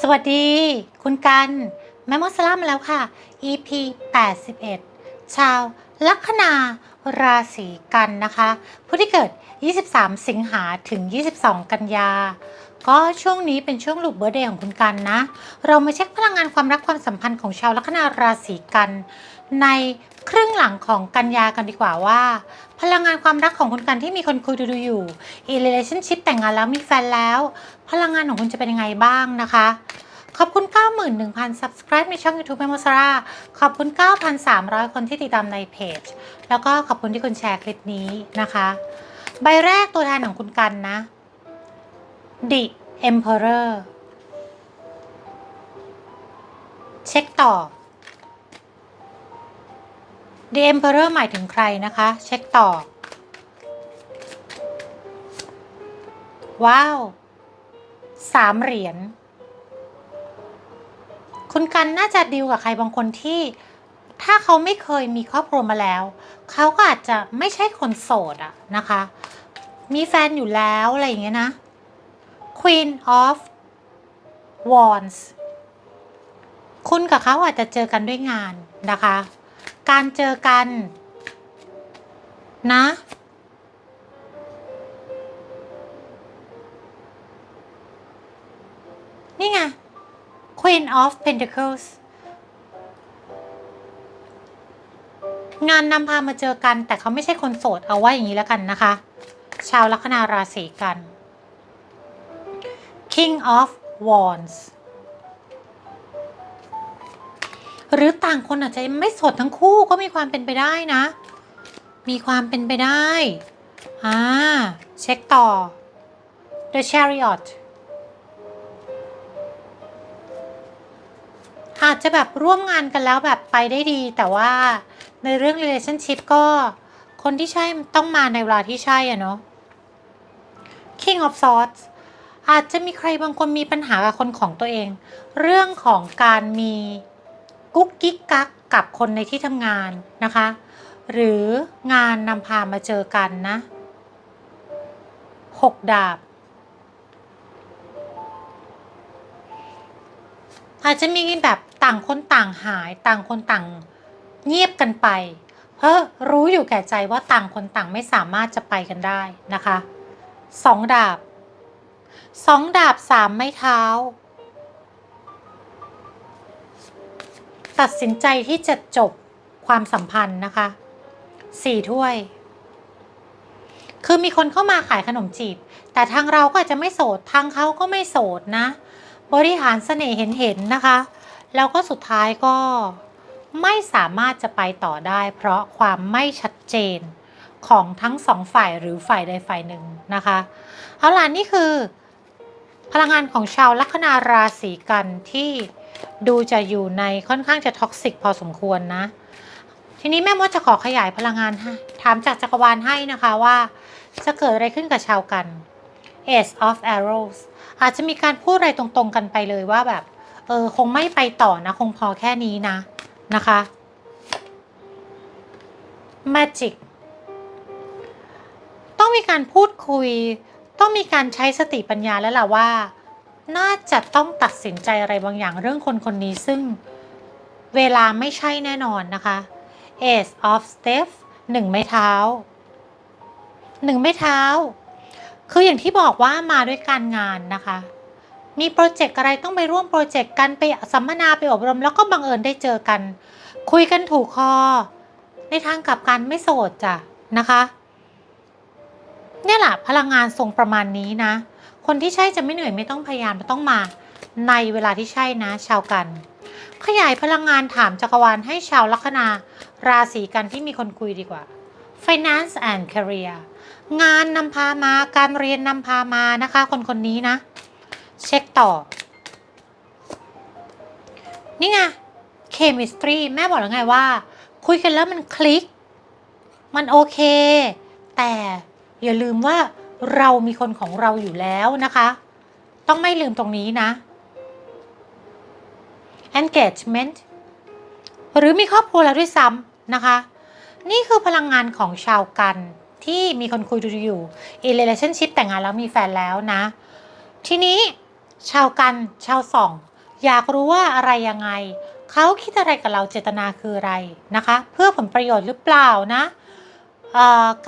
สวัสดี คุณกันแม่มดสลามมาแล้วค่ะ EP 81 ชาวลัคนาราศีกันนะคะ ผู้ที่เกิด 23 สิงหาถึง 22 กันยา ก็ช่วงนี้เป็นช่วงลูกเบอร์เดย์ของคุณกันนะ เรามาเช็คพลังงานความรักความสัมพันธ์ของชาวลัคนาราศีกัน ในครึ่งหลังของกันยากันดีกว่าว่า พลังงานความรักของคุณกันที่มีคนคุยดูดูอยู่อี relationship แต่งงานแล้วมีแฟนแล้ว พลังงานของคุณจะเป็นยังไงบ้างนะคะ ขอบคุณ 91,000 subscribe ในช่อง YouTube แมโมซาร่าขอบคุณ 9,300 คนที่ติดตามในเพจ แล้วก็ขอบคุณที่คุณแชร์คลิปนี้นะคะ ใบแรกตัวแทนของคุณกันนะ The Emperor เช็คต่อ The Emperor หมายถึงใครนะคะ เช็คต่อว้าวสามเหรียญคุณกันน่าจะดีลกับใครบางคนที่ ถ้าเขาไม่เคยมีครอบครัวมาแล้ว เขาก็อาจจะไม่ใช่คนโสดอะนะคะ มีแฟนอยู่แล้วอะไรอย่างเงี้ยนะ Queen of Wands คุณกับเขาอาจจะเจอกันด้วยงานนะคะ การเจอกัน นะ นี่ไง Queen of Pentacles งานนำพามาเจอกันแต่เขาไม่ใช่คนโสดเอาไว่าอย่างนี้แล้วกันนะคะ ชาวลัคนาราศีกัน King of Wands หรือต่างคนอาจจะไม่โสดทั้งคู่ก็มีความเป็นไปได้นะ มีความเป็นไปได้อ่าเช็คต่อ The Chariot อาจจะแบบร่วมงานกันแล้วแบบไปได้ดี แต่ว่าในเรื่อง relationship ก็คนที่ใช่ต้องมาในเวลาที่ใช่อะเนาะ King of Swords อาจจะมีใครบางคนมีปัญหากับคนของตัวเอง เรื่องของการมี กุ๊กกิ๊กกักกับคนในที่ทำงานนะคะ หรืองานนำพามาเจอกันนะหกดาบ อาจจะมีแบบต่างคนต่างหายต่างคนต่างเงียบกันไป เพราะรู้อยู่แก่ใจว่าต่างคนต่างไม่สามารถจะไปกันได้นะคะสองดาบสองดาบสามไม้เท้า ตัดสินใจที่จะจบความสัมพันธ์นะคะสี่ถ้วย คือมีคนเข้ามาขายขนมจีบ แต่ทางเราก็อาจจะไม่โสดทางเขาก็ไม่โสดนะ บริหารเสน่ห์เห็นๆนะคะ แล้วก็สุดท้ายก็ไม่สามารถจะไปต่อได้ เพราะความไม่ชัดเจนของทั้งสองฝ่ายหรือฝ่ายใดฝ่ายหนึ่งนะคะ เอาล่ะนี่คือ พลังงานของชาวลัคนาราศีกันที่ ดูจะอยู่ในค่อนข้างจะท็อกซิกพอสมควรนะ ทีนี้แม่มดจะขอขยายพลังงานให้ถามจากจักรวาลให้นะคะว่า จะเกิดอะไรขึ้นกับชาวกัน Ace of Arrows อาจจะมีการพูดอะไรตรงๆกันไปเลยว่าแบบ เออ คงไม่ไปต่อนะ คงพอแค่นี้นะ นะคะ Magic ต้องมีการพูดคุย ต้องมีการใช้สติปัญญาแล้วล่ะว่า น่าจะต้องตัดสินใจอะไรบางอย่างเรื่องคนคนนี้ซึ่งเวลาไม่ใช่แน่นอนนะคะ Ace of Staff หนึ่งไม้เท้าหนึ่งไม้เท้า คืออย่างที่บอกว่ามาด้วยการงานนะคะ มีโปรเจกต์อะไรต้องไปร่วมโปรเจกต์กันไปสัมมนาไปอบรม แล้วก็บังเอิญได้เจอกัน คุยกันถูกคอ ในทางกลับกันไม่โสดจ้ะนะคะ เนี่ยแหละพลังงานทรงประมาณนี้นะ คนที่ใช่จะไม่เหนื่อยไม่ต้องพยายามต้องมา ในเวลาที่ใช่นะ ชาวกัน ขยายพลังงานถามจักรวาลให้ชาวลัคนา ราศีกันที่มีคนคุยดีกว่า finance and career งานนำพามาการเรียนนำพามานะคะ คนคนนี้นะ เช็คต่อ นี่ไง chemistry แม่บอกแล้วไงว่า คุยกันแล้วมันคลิก มันโอเค แต่อย่าลืมว่า เรามีคนของเราอยู่แล้วนะคะ ต้องไม่ลืมตรงนี้นะ engagement หรือมีครอบครัวแล้วด้วยซ้ำนะคะ นี่คือพลังงานของชาวกันที่มีคนคุยดูอยู่ in relationship แต่งงานแล้วมีแฟนแล้วนะ ทีนี้ชาวกันชาวส่อง อยากรู้ว่าอะไรยังไง เขาคิดอะไรกับเราเจตนาคืออะไรนะคะ เพื่อผลประโยชน์หรือเปล่านะ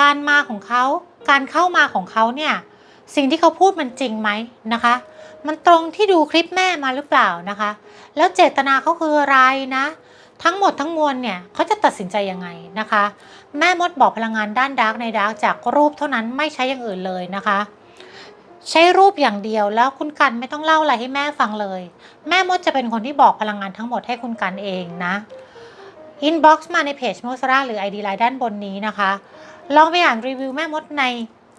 การมาของเขา การเข้ามาของเขาเนี่ยสิ่งที่เขาพูดมันจริงไหมนะคะ มันตรงที่ดูคลิปแม่มาหรือเปล่านะคะ แล้วเจตนาเขาคืออะไรนะ ทั้งหมดทั้งมวลเนี่ยเขาจะตัดสินใจยังไงนะคะ แม่มดบอกพลังงานด้านดาร์กในดาร์กจากรูปเท่านั้นไม่ใช้อย่างอื่นเลยนะคะ ใช้รูปอย่างเดียวแล้วคุณกันไม่ต้องเล่าอะไรให้แม่ฟังเลย แม่มดจะเป็นคนที่บอกพลังงานทั้งหมดให้คุณกันเองนะอินบ็อกซ์มาในเพจโมสราหรือ ID ไลน์ด้านบนนี้นะคะ ลองไปอ่านรีวิวแม่มดใน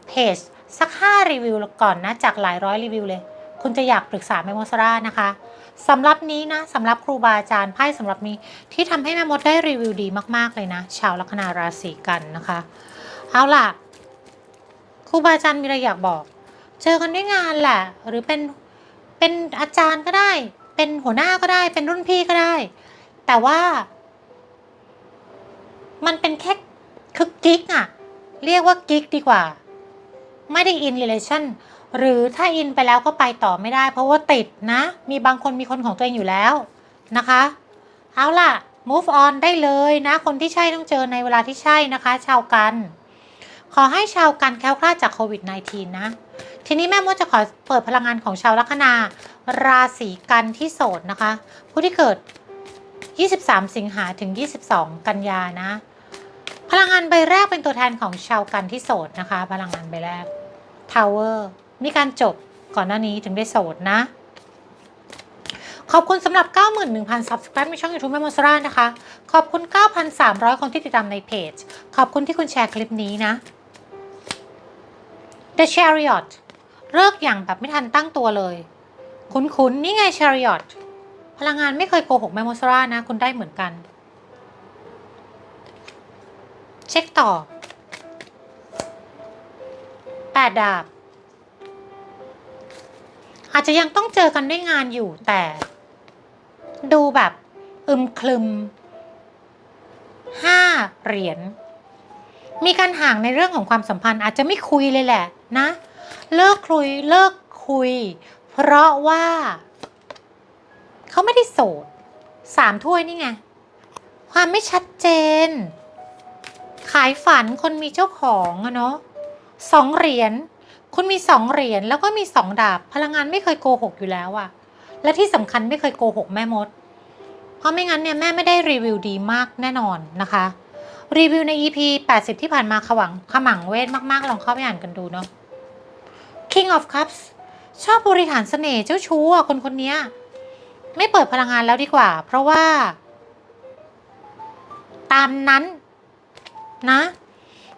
เพจสัก5รีวิวก่อนนะจากหลายร้อยรีวิวเลย คุณจะอยากปรึกษาแม่มดสรานะคะสำหรับนี้นะสำหรับครูบาอาจารย์ไพ่สำหรับนี้ที่ทำให้แม่มดได้รีวิวดีมากๆเลยนะ ชาวลัคนาราศีกันนะคะ เอาล่ะ ครูบาอาจารย์มีอะไรอยากบอก เจอกันด้วยงานแหละ หรือเป็นเป็นอาจารย์ก็ได้ เป็นหัวหน้าก็ได้ เป็นรุ่นพี่ก็ได้ แต่ว่า มันเป็นแค่คือกิ๊กอะ เรียกว่ากิ๊กดีกว่า ไม่ได้อิน r เลชั่นหรือถ้าอินไปแล้วก็ไปต่อไม่ได้ เพราะว่าติดนะ มีบางคนมีคนของตัวเองอยู่แล้วนะคะ เอาล่ะ move on ได้เลยนะ คนที่ใช่ต้องเจอในเวลาที่ใช่นะคะ ชาวกัน ขอให้ชาวกันแคล้วคลาดจากโควิด -19 นะ ทีนี้แม่มดจะขอเปิดพลังงานของชาวลัคนา ราศีกันที่โสดนะคะ ผู้ที่เกิด 23 สิงหาถึง 22 กันยานะ พลังงานใบแรกเป็นตัวแทนของชาวกันที่โสดนะคะ พลังงานใบแรก Tower มีการจบก่อนหน้านี้ถึงได้โสดนะ ขอบคุณสำหรับ 91,000 subscribe ในช่อง YouTube แม่มสรานะคะ ขอบคุณ 9,300 คนที่ติดตามในเพจ ขอบคุณที่คุณแชร์คลิปนี้นะ The Chariot เลิกอย่างแบบไม่ทันตั้งตัวเลย คุ้นๆ นี่ไง Chariot พลังงานไม่เคยโกหกแมมโมสรานะ คุณได้เหมือนกัน เช็คต่อแปดดาบ อาจจะยังต้องเจอกันด้วยงานอยู่แต่ ดูแบบอึมคลึมห้าเหรียญมีการห่างในเรื่องของความสัมพันธ์อาจจะไม่คุยเลยแหละนะ เลิกคุยเลิกคุย เพราะว่า เขาไม่ได้โสดสามถ้วยนี่ไง ความไม่ชัดเจนายฝันคนมีเจ้าของอะเนาะสองเหรียญคุณมีสองเหรียญแล้วก็มีสองดาบ พลังงานไม่เคยโกหกอยู่แล้วอะและที่สำคัญไม่เคยโกหกแม่มด เพราะไม่งั้นเนี่ยแม่ไม่ได้รีวิวดีมากแน่นอนนะคะ รีวิวใน EP 80 ที่ผ่านมาขวังขมังเวทมากๆ ลองเข้าไปอ่านกันดูเนาะ King of Cups ชอบบริหารเสน่ห์เจ้าชู้อะคนคนนี้ไม่เปิดพลังงานแล้วดีกว่า เพราะว่า ตามนั้น นะ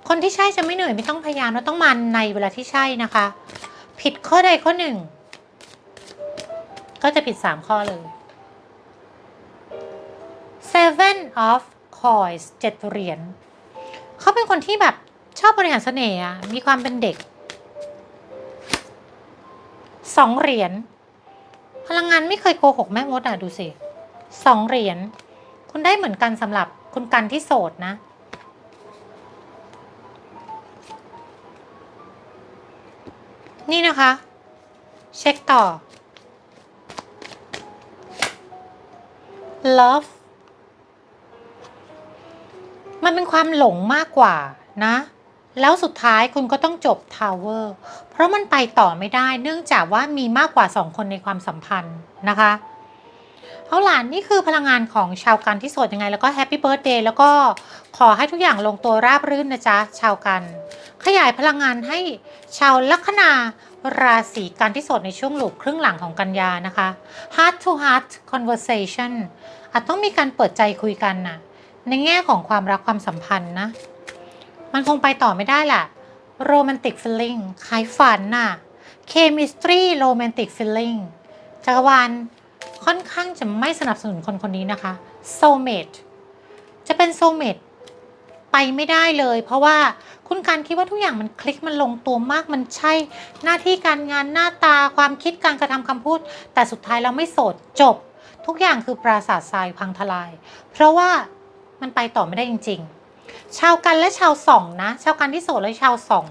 คนที่ใช่จะไม่เหนื่อยไม่ต้องพยายามแล้วต้องมันในเวลาที่ใช่นะคะ ผิดข้อใดข้อหนึ่ง ก็จะผิดสามข้อเลย Seven of Coins เจ็ดเหรียญเขาเป็นคนที่แบบชอบบริหารเสน่ห์อะมีความเป็นเด็กสองเหรียญพลังงานไม่เคยโกหกแม่มดอะดูสิสองเหรียญคุณได้เหมือนกันสำหรับคุณกันที่โสดนะ นี่นะคะ เช็คต่อ love มันเป็นความหลงมากกว่านะ แล้วสุดท้ายคุณก็ต้องจบทาวเวอร์เพราะมันไปต่อไม่ได้ เนื่องจากว่ามีมากกว่าสองคนในความสัมพันธ์นะคะ เอาหล่ะนี่คือพลังงานของชาวกันที่โสดยังไง แล้วก็แฮปปี้เบิร์ดเดย์แล้วก็ขอให้ทุกอย่างลงตัวราบรื่นนะจ๊ะ ชาวกัน ขยายพลังงานให้ชาวลัคนาราศีกันที่โสดในช่วงหลูปครึ่งหลังของกันยานะคะ heart to heart conversation อาจต้องมีการเปิดใจคุยกันน่ะในแง่ของความรักความสัมพันธ์นะ มันคงไปต่อไม่ได้แหละ romantic feeling ขายฝันน่ะ chemistry romantic feeling จักรวาล ค่อนข้างจะไม่สนับสนุนคนคนนี้นะคะ soulmate จะเป็น soulmate ไปไม่ได้เลย เพราะว่าคุณการคิดว่าทุกอย่างมันคลิกมันลงตัวมากมันใช่ หน้าที่การงานหน้าตาความคิดการกระทำคำพูด แต่สุดท้ายเราไม่โสดจบ ทุกอย่างคือปราสาททรายพังทลาย เพราะว่ามันไปต่อไม่ได้จริง ๆ ชาวกันและชาวส่องนะชาวกันที่โสดและชาวส่อง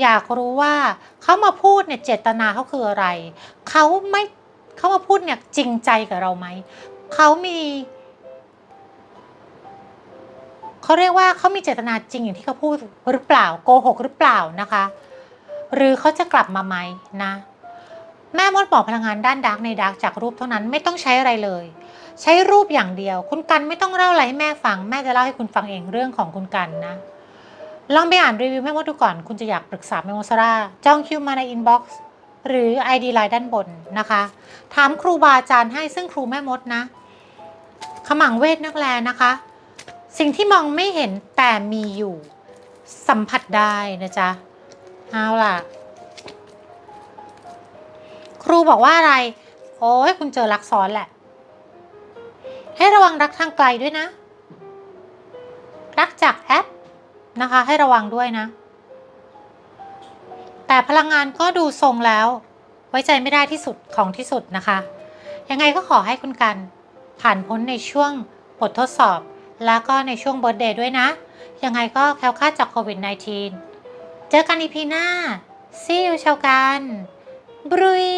อยากรู้ว่าเขามาพูดเนี่ยเจตนาเขาคืออะไรเขาไม่ เขามาพูดเนี่ยจริงใจกับเราไหม เขามีเขาเรียกว่าเขามีเจตนาจริงอย่างที่เขาพูดหรือเปล่าโกหกหรือเปล่านะคะ หรือเขาจะกลับมาไหมนะ แม่มดบอกพลังงานด้านดาร์กในดาร์กจากรูปเท่านั้นไม่ต้องใช้อะไรเลย ใช้รูปอย่างเดียว คุณกันไม่ต้องเล่าอะไรให้แม่ฟัง แม่จะเล่าให้คุณฟังเองเรื่องของคุณกันนะลองไปอ่านรีวิวแม่มดดูก่อน คุณจะอยากปรึกษาแม่มดซาร่าจองคิวมาในอินบ็อกซ์ หรือ ID ไลน์ด้านบนนะคะ ถามครูบาอาจารย์ให้ซึ่งครูแม่มดนะขมังเวทนักแลนะคะ สิ่งที่มองไม่เห็นแต่มีอยู่สัมผัสได้นะจ๊ะเอาล่ะ ครูบอกว่าอะไร โอ้ยคุณเจอรักซ้อนแหละ ให้ระวังรักทางไกลด้วยนะ รักจากแอปนะคะ ให้ระวังด้วยนะ แต่พลังงานก็ดูทรงแล้ว ไว้ใจไม่ได้ที่สุดของที่สุดนะคะ ยังไงก็ขอให้คุณกัน ผ่านพ้นในช่วงบททดสอบ แล้วก็ในช่วงบทเดย์ด้วยนะ ยังไงก็แคล้วคลาดจากโควิด -19 เจอกันอีพีหน้าซีอูชาวกันบรุย